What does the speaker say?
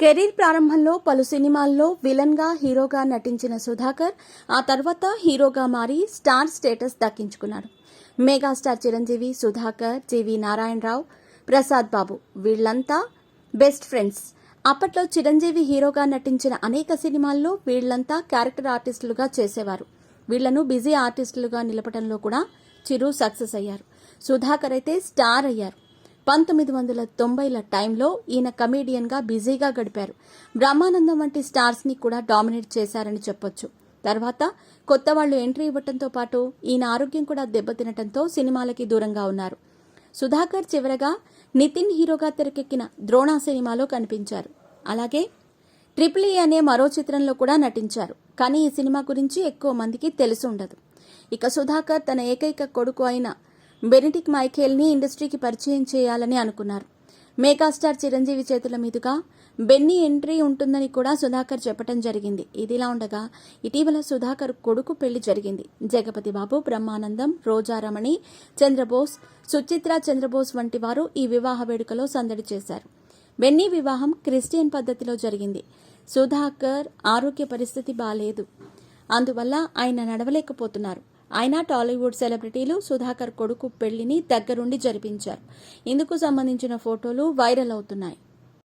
Career ప్రారంభంలో పలు సినిమాల్లో విలన్గా హీరోగా నటించిన సుధాకర్ ఆ తర్వాత హీరోగా మారి స్టార్ స్టేటస్ దక్కించుకున్నారు. మెగాస్టార్ చిరంజీవి సుధాకర్ జీవి నారాయణరావు ప్రసాద్ బాబు వీళ్ళంతా బెస్ట్ ఫ్రెండ్స్. అప్పట్లో చిరంజీవి హీరోగా నటించిన అనేక సినిమాల్లో వీళ్ళంతా క్యారెక్టర్ ఆర్టిస్టులుగా చేసేవారు. వీళ్ళను బిజీ ఆర్టిస్టులుగా నిలపడంలో కూడా చిరు సక్సెస్ అయ్యారు. సుధాకర్ అయితే స్టార్ అయ్యారు. పంతొమ్మిది వందల తొంభైల టైంలో ఈయన కమేడియన్గా బిజీగా గడిపారు. బ్రహ్మానందం వంటి స్టార్స్ని కూడా డామినేట్ చేశారని చెప్పొచ్చు. తర్వాత కొత్త వాళ్ళు ఎంట్రీ ఇవ్వటంతో పాటు ఈయన ఆరోగ్యం కూడా దెబ్బతినటంతో సినిమాలకి దూరంగా ఉన్నారు. సుధాకర్ చివరగా నితిన్ హీరోగా తెరకెక్కిన ద్రోణ సినిమాలో కనిపించారు. అలాగే ట్రిపుల్ ఈ అనే మరో చిత్రంలో కూడా నటించారు. కానీ ఈ సినిమా గురించి ఎక్కువ మందికి తెలిసి ఉండదు. ఇక సుధాకర్ తన ఏకైక కొడుకు అయిన బెనిటిక్ మైఖేల్ని ఇండస్ట్రీకి పరిచయం చేయాలని అనుకున్నారు. మెగాస్టార్ చిరంజీవి చేతుల మీదుగా బెన్నీ ఎంట్రీ ఉంటుందని కూడా సుధాకర్ చెప్పడం జరిగింది. ఇదిలా ఉండగా ఇటీవల సుధాకర్ కొడుకు పెళ్ళి జరిగింది. జగపతి బాబు బ్రహ్మానందం రోజారమణి చంద్రబోస్ సుచిత్ర చంద్రబోస్ వంటి వారు ఈ వివాహ వేడుకలో సందడి చేశారు. బెన్నీ వివాహం క్రిస్టియన్ పద్ధతిలో జరిగింది. సుధాకర్ ఆరోగ్య పరిస్థితి బాలేదు. అందువల్ల ఆయన నడవలేకపోతున్నారు. ఆయన టాలీవుడ్ సెలబ్రిటీలు సుధాకర్ కొడుకు పెళ్ళిని దగ్గరుండి జరిపించారు. ఇందుకు సంబంధించిన ఫోటోలు వైరల్ అవుతున్నాయి.